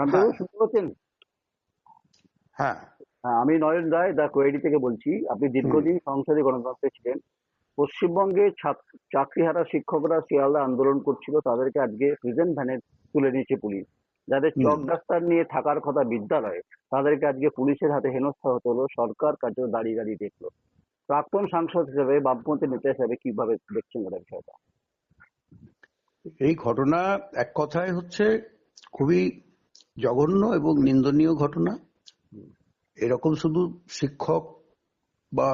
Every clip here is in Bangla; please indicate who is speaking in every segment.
Speaker 1: রামদেব
Speaker 2: হ্যাঁ।
Speaker 1: শুনতে পাচ্ছেন
Speaker 2: হ্যাঁ।
Speaker 1: হ্যাঁ, আমি নয়ন রায় দা কোয়েডি থেকে বলছি আপনি দীর্ঘদিন সংসদে গণতন্ত্রে ছিলেন। পশ্চিমবঙ্গে ছাত্র- চাকরিহারা শিক্ষকরা শিয়ালদা আন্দোলন করছিল তাদেরকে আজকে প্রেজেন্ট ভ্যানে তুলে নিয়েছে পুলিশ। যাদের চক ডাক্তার নিয়ে থাকার কথা বিদ্যালয়ে তাদেরকে আজকে পুলিশের হাতে হেনস্থা হতে হলো সরকার কাজেও দাঁড়িয়ে দাঁড়িয়ে দেখল। প্রাক্তন সাংসদ হিসেবে বামপন্থী নেতা হিসেবে কীভাবে দেখছেন এটা বিষয়টা?
Speaker 2: এই ঘটনা এক কথায় হচ্ছে খুবই জঘন্য এবং নিন্দনীয় ঘটনা। এরকম শুধু শিক্ষক বা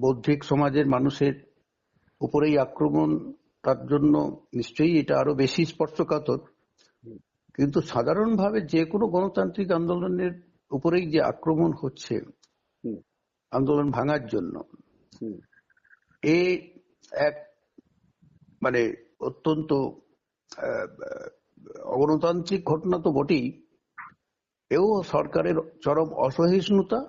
Speaker 2: বৌদ্ধিক সমাজের মানুষের উপরেই আক্রমণ তার জন্য নিশ্চয়ই এটা আরও বেশি স্পর্শকাতর। কিন্তু সাধারণভাবে যে কোনো গণতান্ত্রিক আন্দোলনের উপরেই যে আক্রমণ হচ্ছে আন্দোলন ভাঙার জন্য এ এক মানে অত্যন্ত অগণতান্ত্রিক ঘটনা তো বটেই। এও সরকারের চরম অসহিষ্ণুতা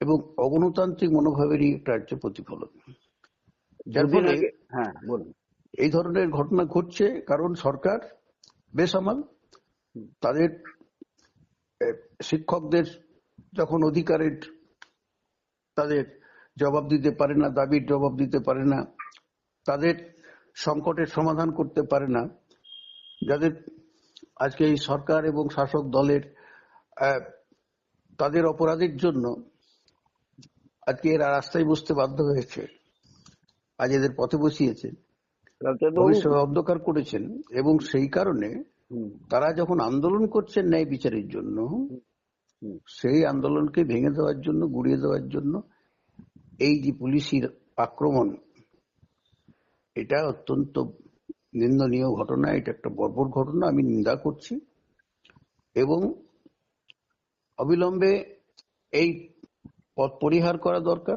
Speaker 2: এবং অগণতান্ত্রিক মনোভাবেরই একটা রাজ্য প্রতিফলন। যার ফলে
Speaker 1: হ্যাঁ বলুন।
Speaker 2: এই ধরনের ঘটনা ঘটছে কারণ সরকার বেসামাল। তাদের শিক্ষকদের যখন অধিকারের তাদের জবাব দিতে পারে না দাবির জবাব দিতে পারে না তাদের সংকটের সমাধান করতে পারে না যাদের আজকে এই সরকার এবং শাসক দলের তাদের অপরাধের জন্য আজকে এরা রাস্তায় বসতে বাধ্য হয়েছে। আজ এদের পথে বসিয়েছে। ভবিষ্যৎ অন্ধকার করেছেন এবং সেই কারণে তারা যখন আন্দোলন করছেন ন্যায় বিচারের জন্য সেই আন্দোলনকে ভেঙে দেওয়ার জন্য গুড়িয়ে দেওয়ার জন্য এই যে পুলিশের আক্রমণ এটা অত্যন্ত নিন্দনীয় ঘটনা, এটা একটা বর্বর ঘটনা, আমি নিন্দা করছি। এবং অবিলম্বে এই পথ পরিহার করা দরকার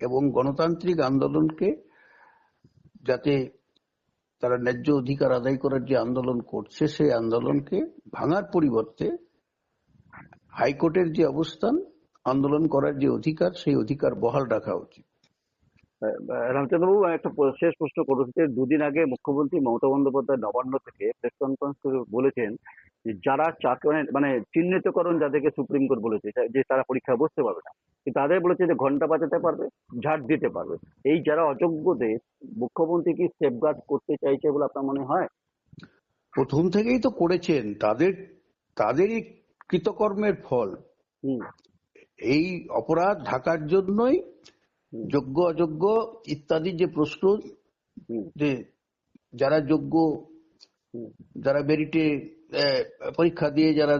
Speaker 2: এবং গণতান্ত্রিক আন্দোলনকে যাতে তারা ন্যায্য অধিকার আদায় করার যে আন্দোলন করছে, সেই আন্দোলনকে ভাঙার পরিবর্তে হাইকোর্টের যে অবস্থান, আন্দোলন করার যে অধিকার, সেই অধিকার বহাল রাখা উচিত।
Speaker 1: রামচন্দ্রবাবু একটা শেষ প্রশ্ন করুন যে দুদিন আগে মুখ্যমন্ত্রী মমতা বন্দ্যোপাধ্যায় নবান্ন থেকে প্রেস কনফারেন্স করে বলেছেন যে যারা চাকরি মানে মানে চিহ্নিতকরণ যাদেরকে সুপ্রিম কোর্ট বলেছে যে তারা পরীক্ষায় বসতে পারবে না কিন্তু তাদের বলেছে যে ঘণ্টা বাঁচাতে পারবে ঝাড় দিতে পারবে। এই যারা অযোগ্যদের মুখ্যমন্ত্রী কি সেফগার্ড করতে চাইছে বলে আপনার মনে হয়?
Speaker 2: প্রথম থেকেই তো করেছেন তাদের তাদেরই কৃতকর্মের ফল।
Speaker 1: হুম।
Speaker 2: এই অপরাধ ঢাকার জন্যই যোগ্য অযোগ্য ইত্যাদি যে প্রশ্ন যে যারা যোগ্য যারা মেরিটে পরীক্ষা দিয়ে যারা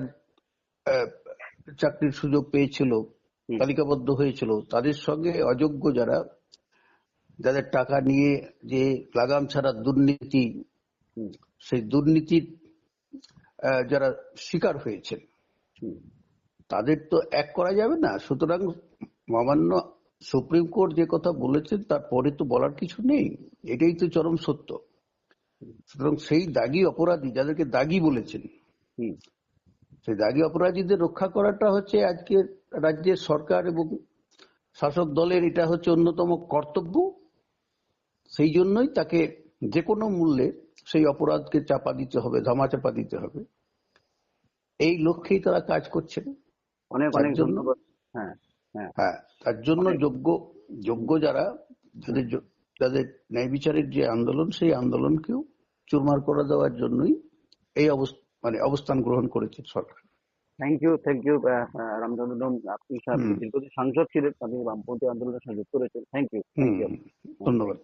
Speaker 2: চাকরির সুযোগ পেয়েছিল তালিকাবদ্ধ হয়েছিল তাদের সঙ্গে অযোগ্য যারা যাদের টাকা নিয়ে যে লাগাম ছাড়া দুর্নীতি সেই দুর্নীতির যারা শিকার হয়েছেন তাদের তো এক করা যাবে না। সুতরাং মহামান্য সুপ্রিম কোর্ট যে কথা বলেছেন তারপরে তো বলার কিছু নেই। এটাই তো চরম সত্য। সুতরাং সেই দাগি অপরাধী যাদেরকে দাগি বলেছেন সেই দাগি অপরাধীদের রক্ষা করাটা হচ্ছে আজকের রাজ্যের সরকার এবং শাসক দলের এটা হচ্ছে অন্যতম কর্তব্য। সেই জন্যই তাকে যে কোনো মূল্যে সেই অপরাধকে চাপা দিতে হবে ধামা চাপা দিতে হবে। এই লক্ষ্যেই তারা কাজ করছেন।
Speaker 1: অনেক অনেক ধন্যবাদ। হ্যাঁ। হ্যাঁ।
Speaker 2: হ্যাঁ তার জন্য যোগ্য যোগ্য যারা যাদের যাদের ন্যায় বিচারের যে আন্দোলন সেই আন্দোলনকেও চুরমার করে দেওয়ার জন্যই এই অবস্থা মানে অবস্থান গ্রহণ করেছে সরকার।
Speaker 1: Thank you thank you Ramchandra আপনি দীর্ঘদিন সাংসদ ছিলেন আপনি বামপন্থী আন্দোলনের সাথে যুক্ত রয়েছেন থ্যাংক ইউ
Speaker 2: ধন্যবাদ।